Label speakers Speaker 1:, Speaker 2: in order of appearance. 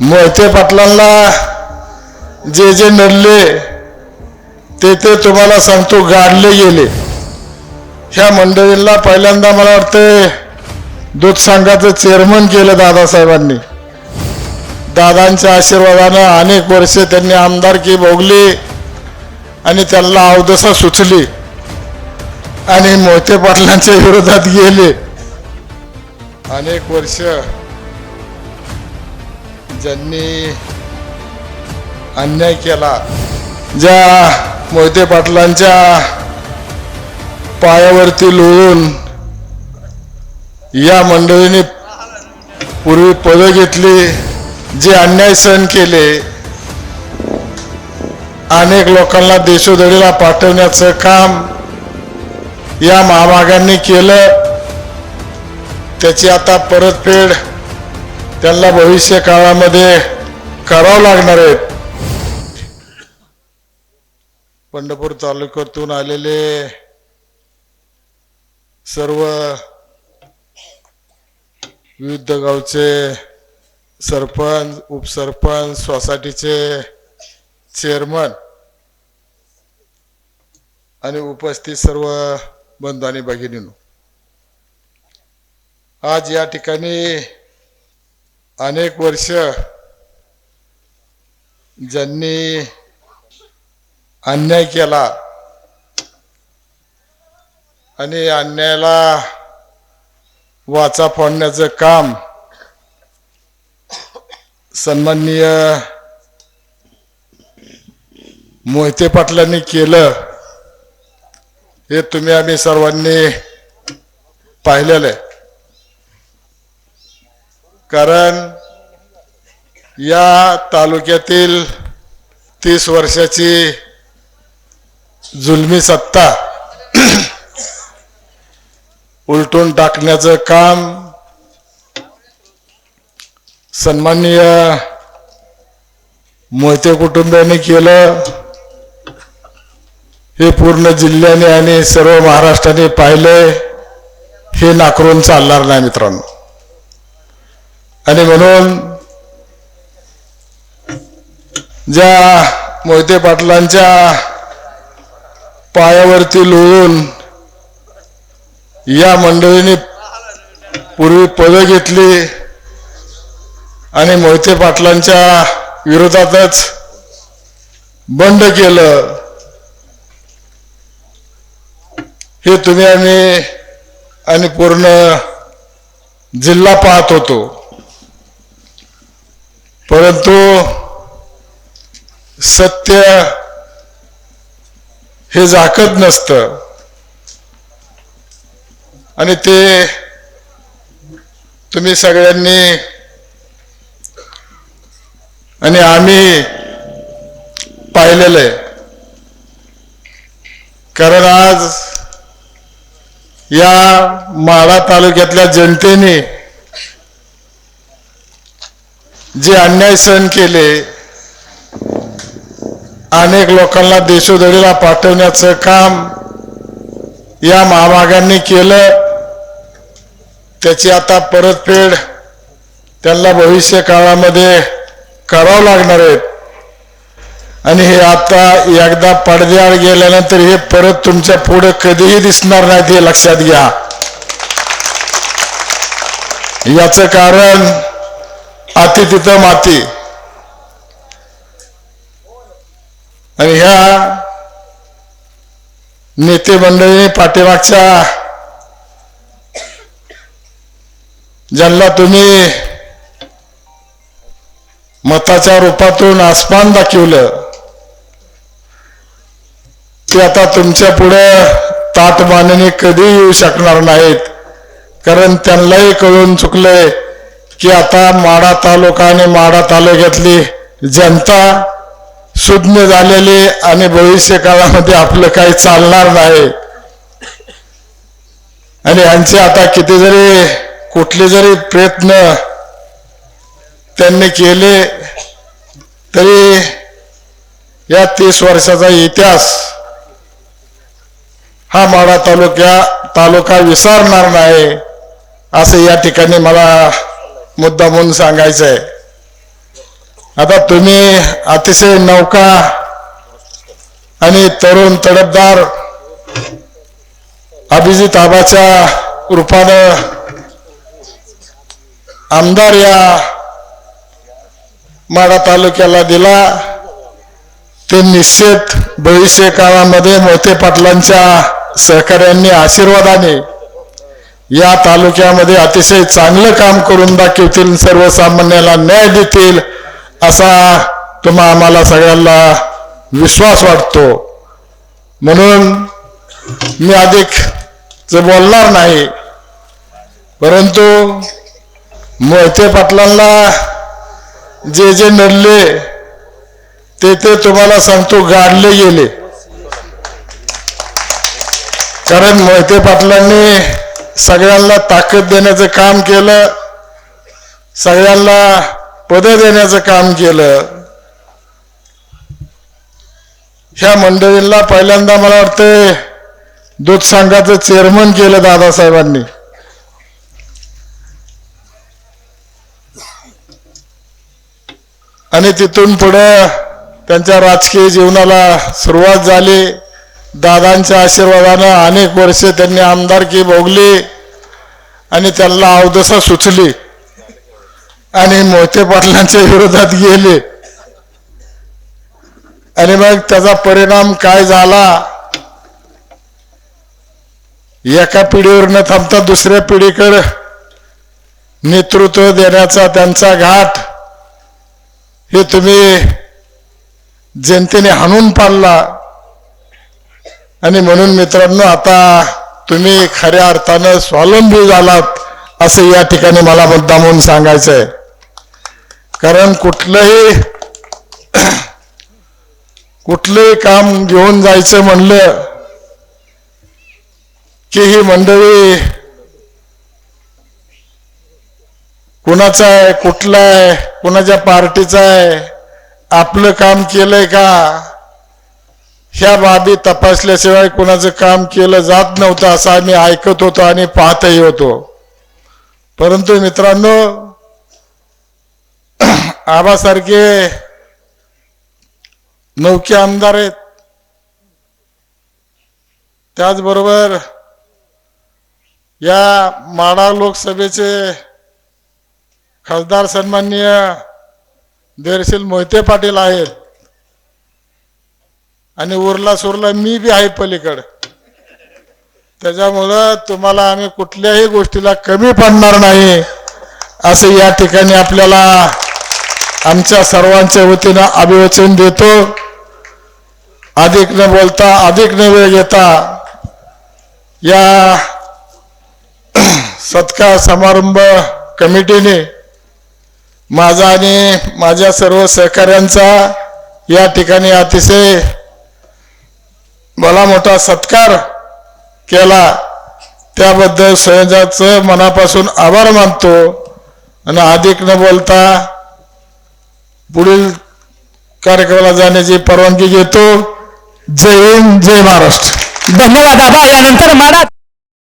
Speaker 1: मोहिते पाटलांना जे जे नडले ते ते तुम्हाला सांगतो गाडले गेले. ह्या मंडळींना पहिल्यांदा मला वाटतं दूध संघाचं चेअरमन केलं दादासाहेबांनी. दादांच्या आशीर्वादानं अनेक वर्ष त्यांनी आमदारकी भोगली आणि त्यांना अवदसा सुचली आणि मोहिते पाटलांच्या विरोधात गेले. अनेक वर्ष ज्यांनी अन्याय केला ज्या मोहिते पाटलांच्या पायावरती लोळून या मंडळीने पूर्वी पदं घेतली जे अन्याय सहन केले अनेक लोकांना देशोधडीला पाठवण्याचं काम या महामागांनी केलं त्याची आता परतफेड त्यांना भविष्य काळामध्ये करावं लागणार आहेत. पंढरपूर तालुक्यातून आलेले सर्व विविध गावचे सरपंच उपसरपंच सोसायटीचे चेअरमन आणि उपस्थित सर्व बंधू आणि भगिनींनो आज या ठिकाणी अनेक वर्ष ज्यांनी अन्याय केला आणि अन्यायाला वाचा फोडण्याचं काम सन्माननीय मोहिते पाटलांनी केलं हे तुम्ही आम्ही सर्वांनी पाहिलेलं आहे. कारण या तालुक्यातील तीस वर्षाची जुलमी सत्ता उलटून टाकण्याचं काम सन्माननीय मोहिते कुटुंबियांनी केलं. हे पूर्ण जिल्ह्याने आणि सर्व महाराष्ट्राने पाहिले हे नाकरून चालणार नाही मित्रांनो. आणि म्हणून ज्या मोहिते पाटलांच्या पायावरती लोळून या मंडळीने पूर्वी पदं घेतली आणि मोहिते पाटलांच्या विरोधातच बंड केलं हे तुम्ही आम्ही आणि पूर्ण जिल्हा पाहत होतो. परंतु सत्य हे झाकत नसतं. आणि ते तुम्ही सगळ्यांनी आणि आम्ही पाहिलेलं आहे. कारण आज या माळा तालुक्यातल्या जनतेने जे अन्याय सहन केले अनेक लोकांना देशोधडीला पाठवण्याचं काम या महामागांनी केलं. त्याची आता परतफेड त्यांना भविष्य काळामध्ये करावं लागणार आहेत आणि हे आता एकदा पडद्याआड गेल्यानंतर हे परत तुमच्यापुढे कधीही दिसणार नाही हे लक्षात घ्या. याचं कारण अति तिथं माती. आणि ह्या नेते मंडळीने पाठीमागच्या ज्यांना तुम्ही मताच्या रूपातून आसमान दाखवलं ते आता तुमच्यापुढे ताट मानणे कधी येऊ शकणार नाहीत कारण त्यांनाही कळून चुकलंय की आता माडा तालुका आणि माडा तालुक्यातली जनता सुज्ञ झालेली आणि भविष्य काळामध्ये आपलं काही चालणार नाही. आणि यांचे आता किती जरी कुठले जरी प्रयत्न त्यांनी केले तरी या तीस वर्षाचा इतिहास हा माडा तालुक्या तालुका विसरणार नाही असं या ठिकाणी मला मुद्दा म्हणून सांगायचं आहे आता तुम्ही अतिशय नौका आणि तरुण तडफदार अभिजित आबाच्या रूपानं आमदार या माडा तालुक्याला दिला. ते निश्चित भविष्य काळामध्ये मोठे पाटलांच्या सहकार्यांनी आशीर्वादाने या तालुक्यामध्ये अतिशय चांगलं काम करून दाखवतील सर्वसामान्याला न्याय देतील असा तुम्हा आम्हाला सगळ्यांना विश्वास वाटतो. म्हणून मी अधिक बोलणार नाही परंतु मोहिते पाटलांना जे जे नडले ते ते तुम्हाला सांगतो गाडले गेले. कारण मोहिते पाटलांनी सगळ्यांना ताकद देण्याचं काम केलं सगळ्यांना पद देण्याचं काम केलं. ह्या मंडळींना पहिल्यांदा मला वाटतं दूध संघाचं चेअरमन केलं दादासाहेबांनी. आणि तिथून पुढं त्यांच्या राजकीय जीवनाला सुरुवात झाली. दादांच्या आशीर्वादानं अनेक वर्षे त्यांनी आमदारकी भोगली आणि त्यांना अवदसा सुचली आणि मोठे पाटलांच्या विरोधात गेले. आणि मग त्याचा परिणाम काय झाला? एका पिढीवर न थांबता दुसऱ्या पिढीकडे नेतृत्व देण्याचा त्यांचा घाट हे तुम्ही जनतेने हाणून पाडला. आणि म्हणून मित्रांनो आता तुम्ही खऱ्या अर्थानं स्वावलंबी झालात असं या ठिकाणी मला मुद्दामून म्हणून सांगायचं आहे कारण कुठलंही कुठलंही काम घेऊन जायचं म्हणलं की ही मंडळी कुणाचा आहे कुठला आहे कुणाच्या पार्टीचा आहे आपलं काम केलंय का? ह्या बाबी तपासल्याशिवाय कुणाचं काम केलं जात नव्हतं असं आम्ही ऐकत होतो आणि पाहतही होतो. परंतु मित्रांनो आबासारखे नौके आमदार आहेत. त्याचबरोबर या माडा लोकसभेचे खासदार सन्माननीय देरशील मोहिते पाटील आहेत. आणि उरला सुरला मी बी आहे पलीकडं. त्याच्यामुळं तुम्हाला आम्ही कुठल्याही गोष्टीला कमी पडणार नाही. असं या ठिकाणी आपल्याला आमच्या सर्वांच्या वतीनं अभिवचन देतो. अधिक न बोलता अधिक न वेळ घेता या सत्कार समारंभ कमिटीने माझा आणि माझ्या सर्व सहकाऱ्यांचा या ठिकाणी अतिशय मला मोठा सत्कार केला. त्याबद्दल संयोजाचं मनापासून आभार मानतो. आणि अधिक न बोलता पुढील कार्यक्रमाला जाण्याची परवानगी घेतो. जय हिंद जय महाराष्ट्र.
Speaker 2: धन्यवाद आबा यानंतर माडा